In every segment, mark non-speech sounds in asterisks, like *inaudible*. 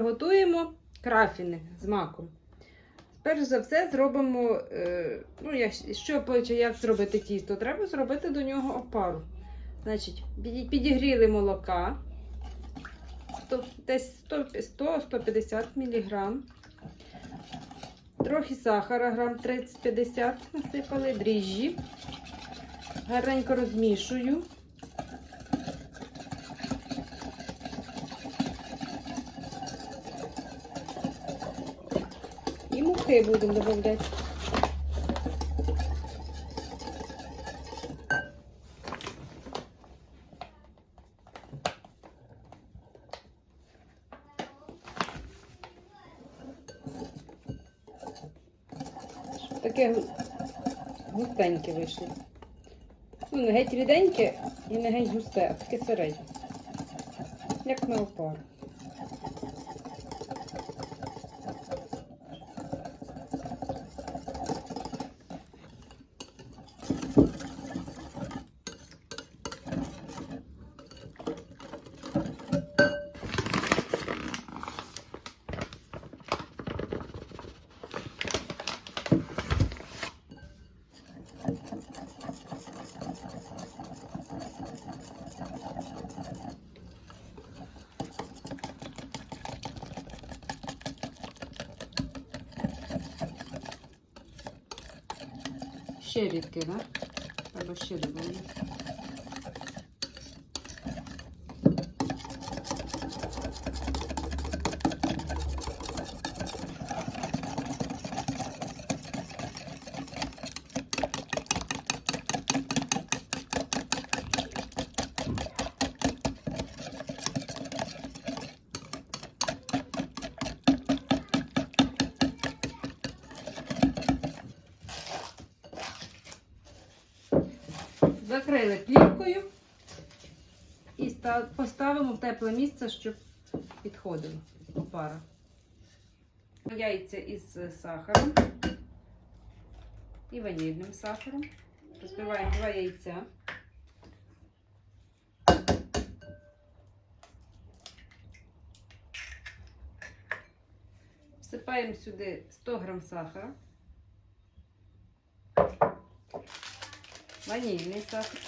Приготуємо крафіни з маком. Перш за все, зробимо, е, ну, я, що як зробити тісто? Треба зробити до нього опару. Значить, підігріли молока. Десь 100-150 мг. Трохи сахара, грам 30-50 насипали, дріжджі. Гарненько розмішую. Будемо додавати. Щоб Таке густеньке вийшло. Ну, не геть ріденьке і не геть густе, а таке середнє. Як на опару. Ще рідке, да? Треба ще додати. Закрили плівкою і ста- поставимо в тепле місце, щоб підходило опара. Яйця із сахаром і ванільним сахаром. Розбиваємо два яйця. Всипаємо сюди 100 грам сахара. Ванильный сахар.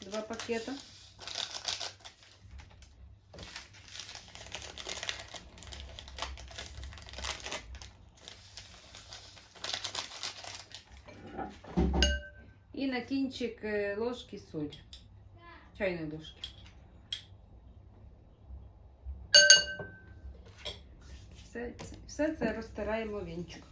Два пакета. І на кінчик е, ложки соль. Чайної ложки. Все, це- все це розтираємо вінчик.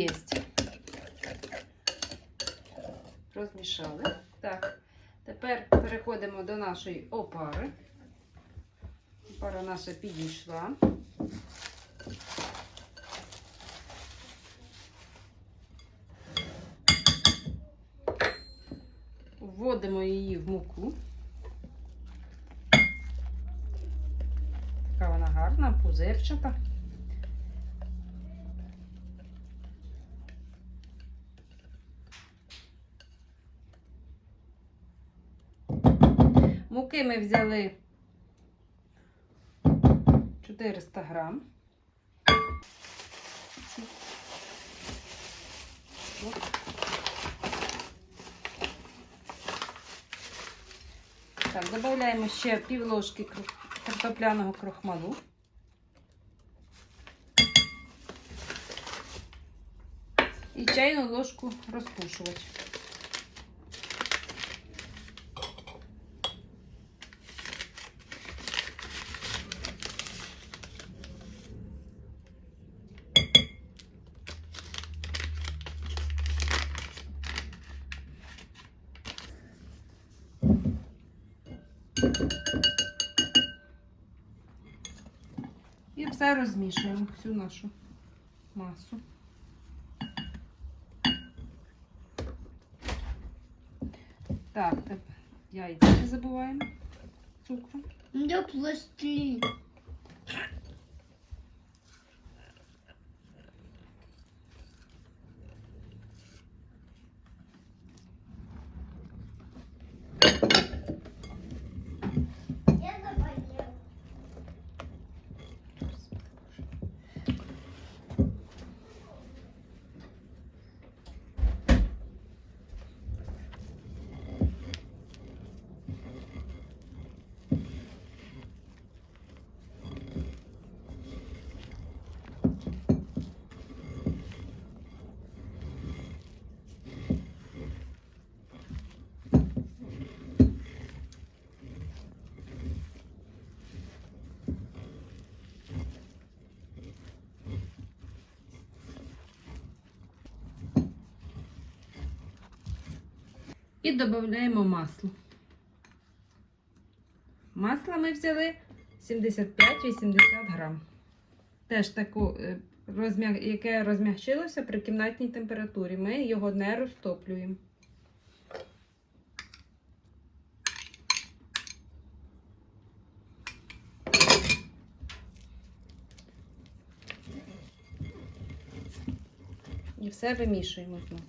Єсть. Розмішали. Так, тепер переходимо до нашої опари. Опара наша підійшла. Вводимо її в муку. Така вона гарна, пузирчата. Муки ми взяли 400 грам. Так, додаємо ще пів ложки картопляного крохмалу. І чайну ложку розпушувач. І все розмішуємо, всю нашу масу. Так, так яйця забуваємо. Цукру. Да пластилин. І додаємо масло. Масла ми взяли 75-80 грам. Теж таку, е, яке розмягчилося при кімнатній температурі. Ми його не розтоплюємо. І все вимішуємо знову.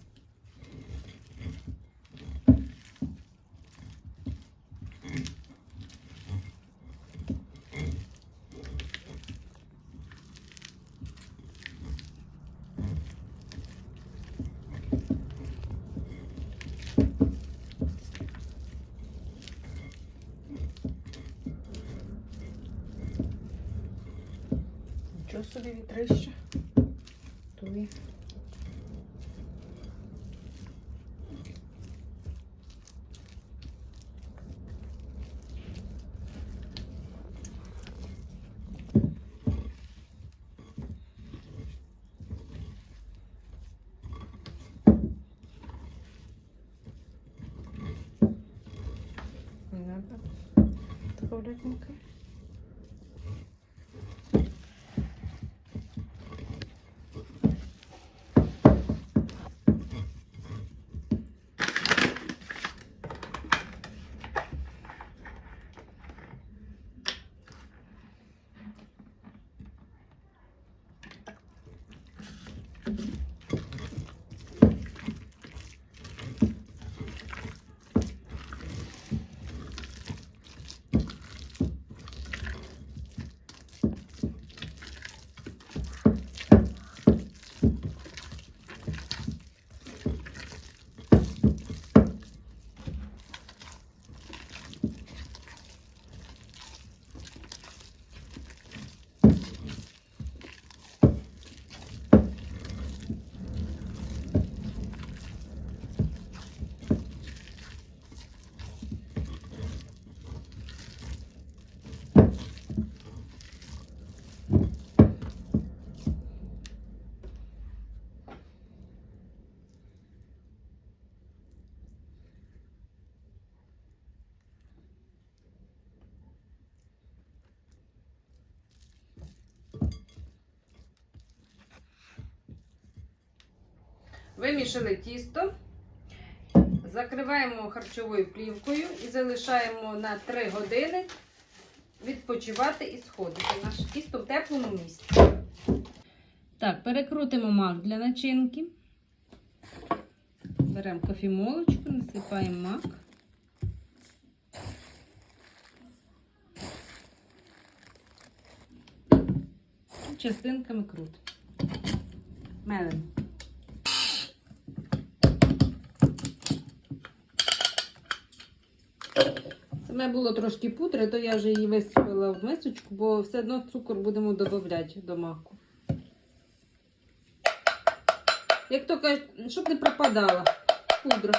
Нічого собі вітрище. Тує. Не надо добавлять муки. Вимішали тісто, закриваємо харчовою плівкою і залишаємо на 3 години відпочивати і сходити. Наше тісто в теплому місці. Так, перекрутимо мак для начинки. Беремо кофемолочку, насипаємо мак. Частинками крутимо. Мелимо. Мене було трошки пудри, то я вже її висипала в мисочку, бо все одно цукор будемо додавати до маку. Як то кажуть, щоб не пропадала пудра.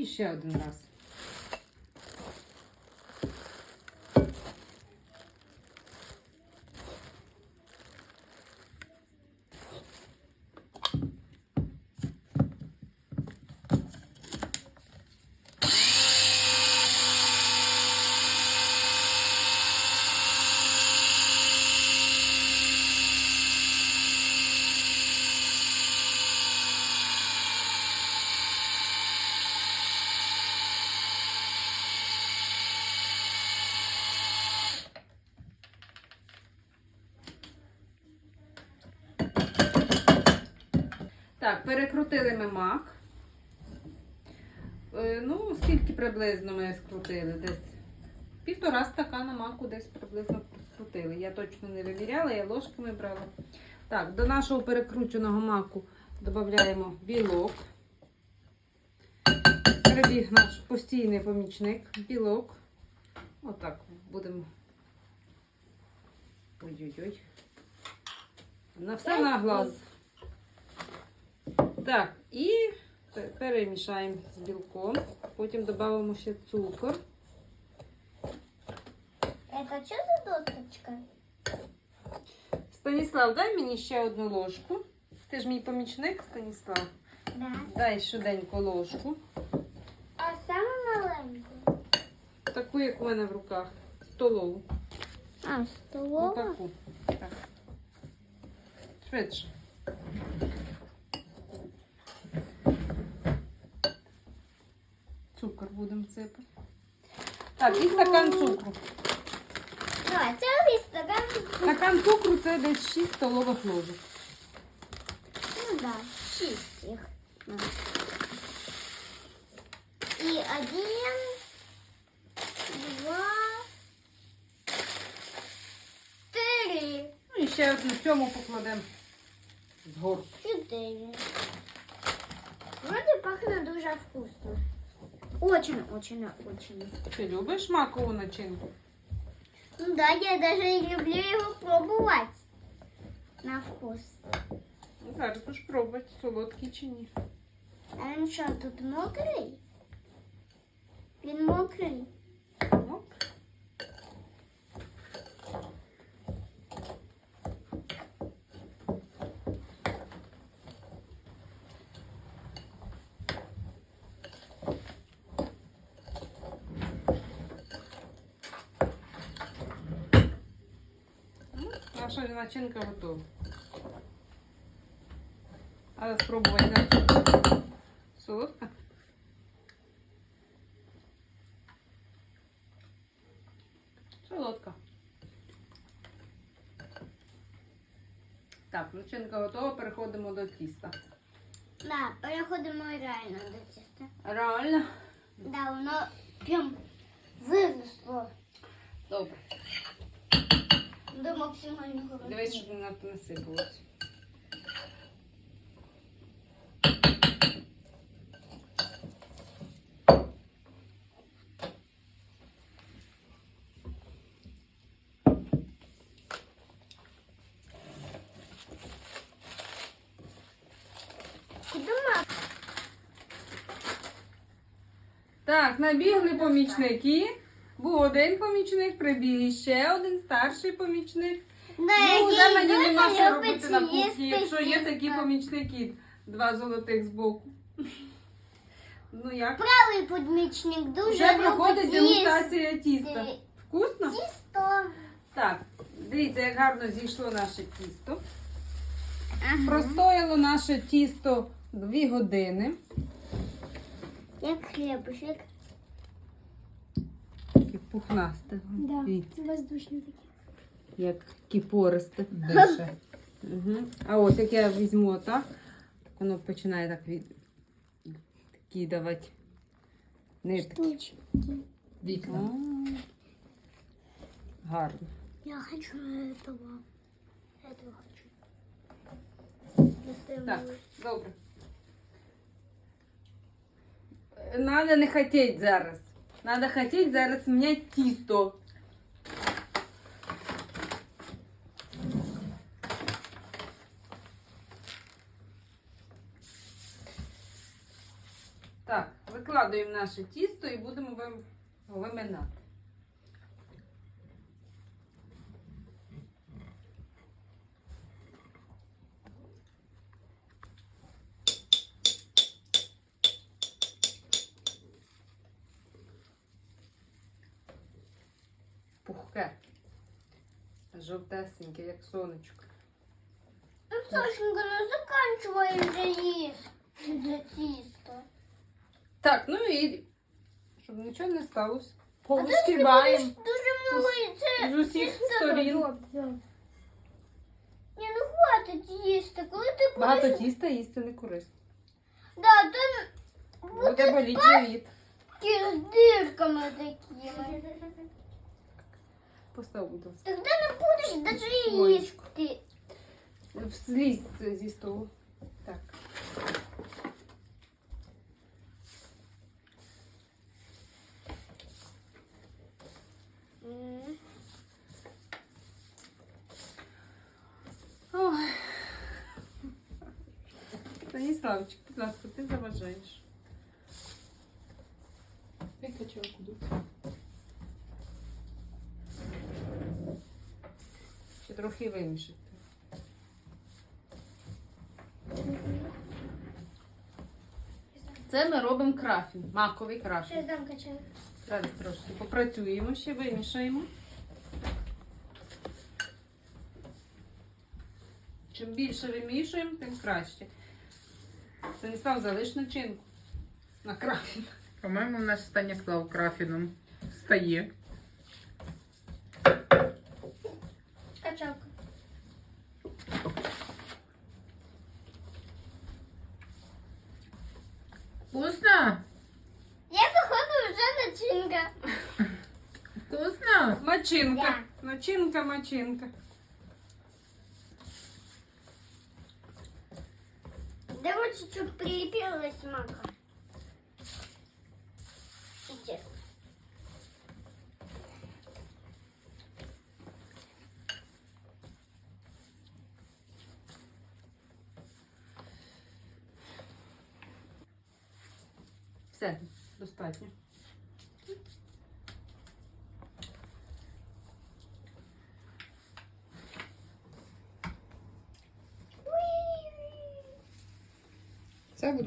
І ще один раз. Так, перекрутили ми мак. Е, Ну, скільки приблизно ми скрутили? Десь півтора стакана маку десь приблизно скрутили. Я точно не виміряла, я ложками брала. Так, до нашого перекрученого маку додаємо білок. Прибіг наш постійний помічник, білок. Отак будемо. Ой-ой-ой. На все на глаз. Так, і перемішаємо з білком. Потім додамо ще цукор. Это что за досточка? Станіслав, дай мені ще одну ложку. Ти ж мій помічник, Станіслав. Да. Дай швиденько ложку. А самую маленькую? Таку, як у мене в руках. Столову. А, столовую? Отаку. Так. Швидше. Цукор будемо сипати. Так, і стакан цукру. Давай, целый стакан. Стакан цукру це десь 6 столових ложок. Ну да, шесть их. И один, два, три, Ну і ще одну цьому покладемо згору. четыре. Вроде пахнет дуже вкусно. Очень, очень, очень. Ти любиш макову начинку? Ну да, я даже и люблю его пробовать. На вкус. Ну, Зараз будеш пробувати, солодкий чи ні. А він що, тут мокрий? Він мокрий. Наша начинка готова. Але спробувати на. Солодка? Солодка. Так, начинка готова, переходимо до тіста. Да, переходимо реально до тіста. Реально? Да, воно прям виросло. До максимального Дивись, щоб не надто насипалось. Так, набігли помічники. Був один помічник, прибіг ще один старший помічник. Ну, вже який мені нема що робити на кухні, якщо є такі помічники, два золотих збоку. Ну як? Правий подмічник дуже Вже проходить дегустація тіста. Вкусно? Тісто. Так, дивіться, як гарно зійшло наше тісто. Ага. Простояло наше тісто 2 години. Як хлібушек. Пухнасте. Дивіться, це воздушний такий. Як кіпористе. *laughs* Дише. Угу. А ось як я візьму так, воно починає так від... такі давати нитки. Штучки. Вікна. Гарно. Я хочу этого. Этого хочу. Так, добре. Надо не хотеть зараз. Надо хотеть зараз міняти тісто. Так, викладуємо наше тісто і будемо вим- виминати. Пухке. Жовтесеньке, як сонечко. Ну, Сашенька, ну заканчивай вже їсти тісто. Так, ну і щоб нічого не сталося. Повишкібаємо Дуже много це з усіх сторін. Ні, ну хватить їсти. Коли ти Багато будеш... тіста їсти не корисно. Да, то Буде боліти ті з дирками такими. Постав, будь ласка. Тоді не будеш навіть Моєчко. їсти. Злізь зі столу. Так. М. Ой. Станіславчик, будь ласка, ти заважаєш. Викачав куди. Ще Трохи вимішати. Це ми робимо крафін, маковий крафін. Дам качаю. Зараз трошки попрацюємо, ще вимішаємо. Чим більше вимішуємо, тим краще. Станіслав, залиш начинку на крафін. По-моєму, наш Станіслав Крафіном стає. Качалка. Вкусно? Я походу вже начинка. Вкусно? Мачинка. Начинка, мачинка. Да вот чуть-чуть прилепилась мака.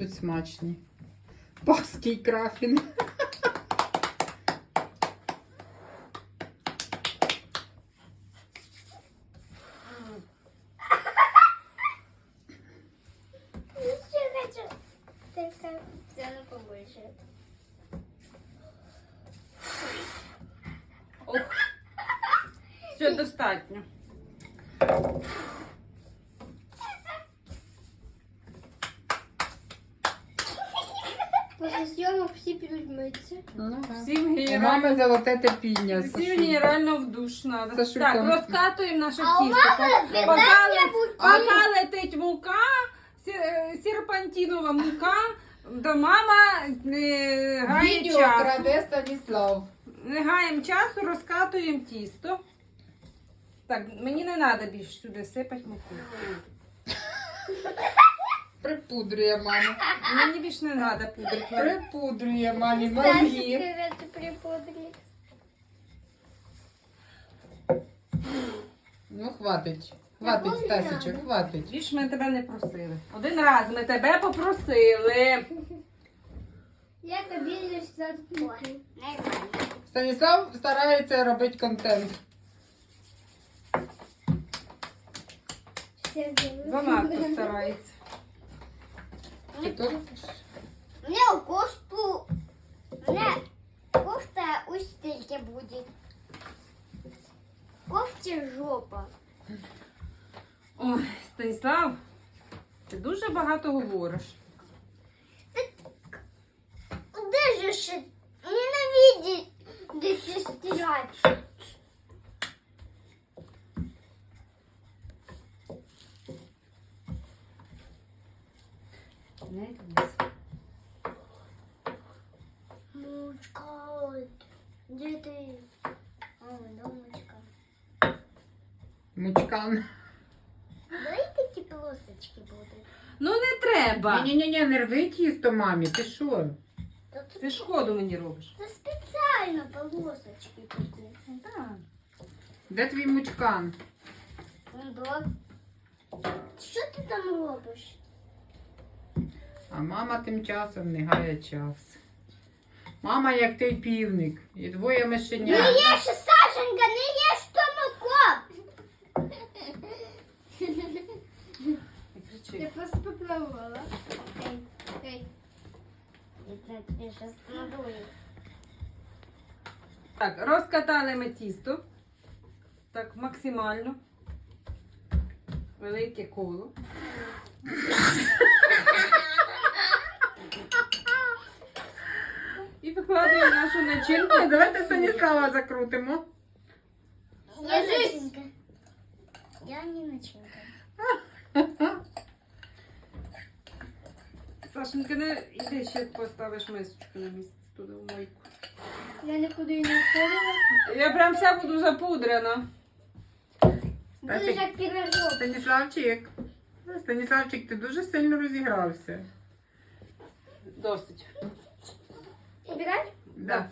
будуть смачні. Паский крафін. Все достатньо. Перемыться. Ну, Всім У генерально, мами золоте терпіння. всім генерально в душ надо. Сашулька. Так, розкатуємо наше А у тісто. мами питання летить мука, е, серпантинова мука, то мама е, гає Відео час. краде Станіслав. Не гаємо часу, розкатуємо тісто. Так, мені не треба більше сюди сипати муку. *laughs* Припудрює маму. Мені більше не треба пудрити. Припудрює мамі мозги. припудрить. Ну, хватить. Хватить, Стасічок, хватить. Більше ми тебе не просили. Один раз ми тебе попросили. Я тобі Нормально. Станіслав старається робити контент. Занадто старається. Чи то У меня у кофту... У меня кофта у стельки будет. Кофте жопа. Ой, Станіслав, ти дуже багато говориш. Де же ще ненавидеть десь стирать? Не лізь. Мучка. Де ти? О, домочка. мучкан. Давай такі полосочки будуть. Ну не треба. Ні-ні-ні, не рви тісто, мамі, ти що? Ти шкоду мені робиш. Це спеціально полосочки такі. Так. Де твій мучкан? Ну, да. Що ти там робиш? А мама тим часом не гає час. Мама, як той півник, і двоє Не мишенят. їж, Сашенька, не їж то молоко. Я просто попробувала. Ей, ей. Я тобі надую. Так, розкатали ми тісто. Так, максимально. Велике коло. *laughs* І нашу начинку. Давайте Станіслава закрутимо. Я начинка. Я не начинка. *laughs* Сашенька, не йди ще поставиш мисочку на місце туди в мойку. Я нікуди не входила. Я прям вся буду запудрена. Будеш як пірожок. Станіславчик. Станіславчик, ти дуже сильно розігрався. Досить. Убирай? Да.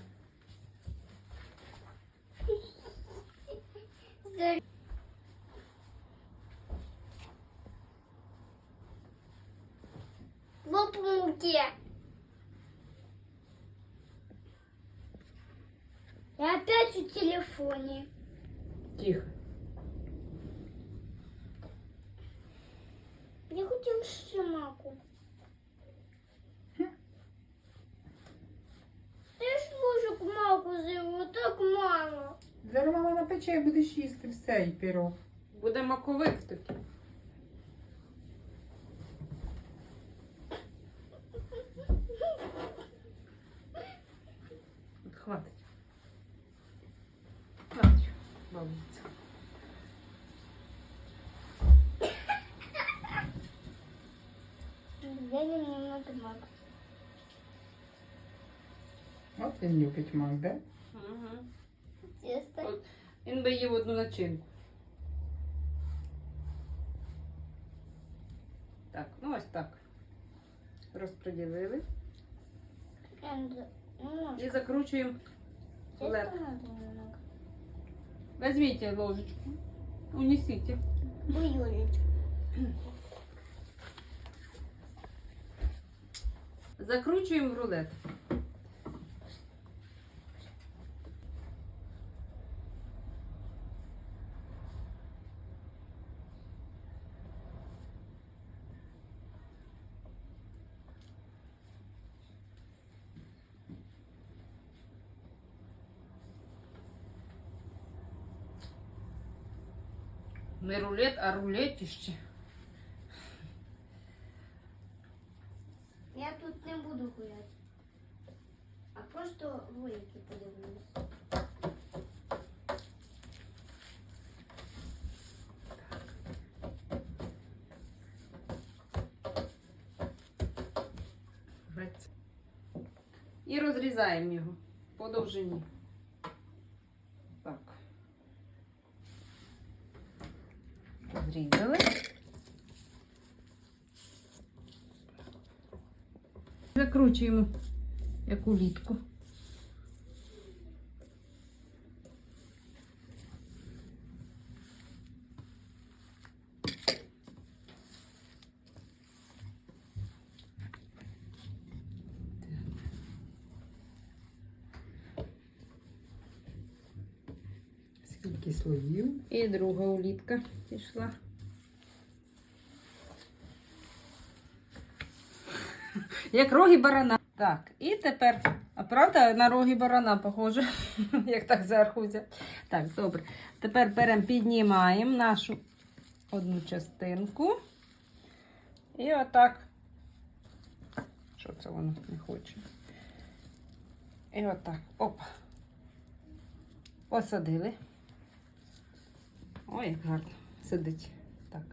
Лоб муки. Я опять в телефоне. Тихо. Я хотел шимаку. Маку з'їла, так мало. Зараз мама напече будеш їсти все і пірог. Буде маковик такий. От хватить. Хватить, бабуся. Я немного мак. Він любить мак, да? Угу. Тесто. Він би їв одну начинку. Так, ну ось так. Розподілили. Ну, І закручуємо лед. Візьміть ложечку. Унесіть. Закручуємо в рулет. Не рулет, а рулетище. Я тут не буду гуляти. А просто ролики подивлюсь. І розрізаємо його по довжині. Закручуємо як улітку. Скільки слоїв? І друга улітка пішла. *laughs* Як роги барана. Так, і тепер. А правда, на роги барана похоже, *laughs* як так зверху. Так, добре. Тепер беремо, піднімаємо нашу одну частинку. І отак. Що це воно не хоче? І отак. Опа. Посадили. Ой, як гарно сидить. Так.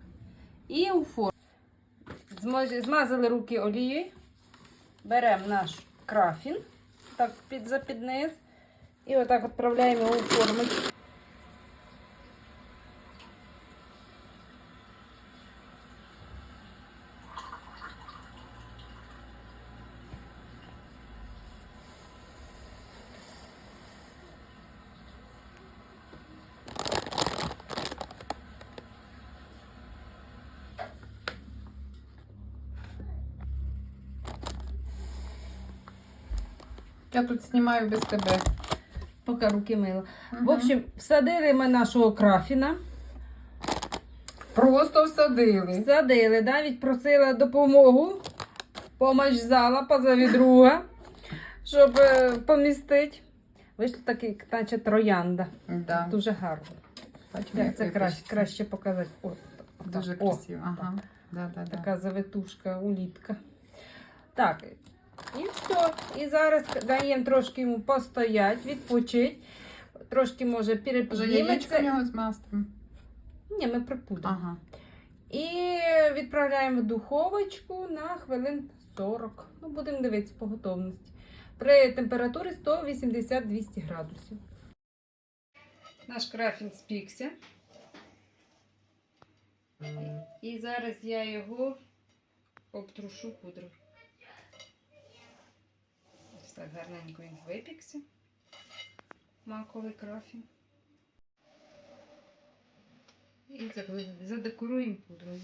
І у форму. Змазали руки олією. Беремо наш крафін, так під за. І отак відправляємо його у формочку. Я тут знімаю без тебе. Поки руки мила. Мгм. В общем, всадили ми нашого крафіна. Просто всадили. Всадили, навіть просила допомогу. Помощь зала, позови друга, *laughs* щоб е, помістити. Вийшло такий, наче троянда. Да. Дуже гарно. Бачимо, Як це краще, краще показати. О, Дуже так, о, красиво. Ага. Да, да, да. Така завитушка, улітка. Так, і все. І зараз даємо трошки йому постоять, відпочить. Трошки може Вже перепідніметься. нього з маслом. Ні, ми припудимо. Ага. І відправляємо в духовочку на хвилин 40. Ну, будемо дивитися по готовності. При температурі 180-200 градусів. Наш крафін спікся. І зараз я його обтрушу пудрою. Так гарненько він випікся. Маковий крафін. І задекоруємо пудрою.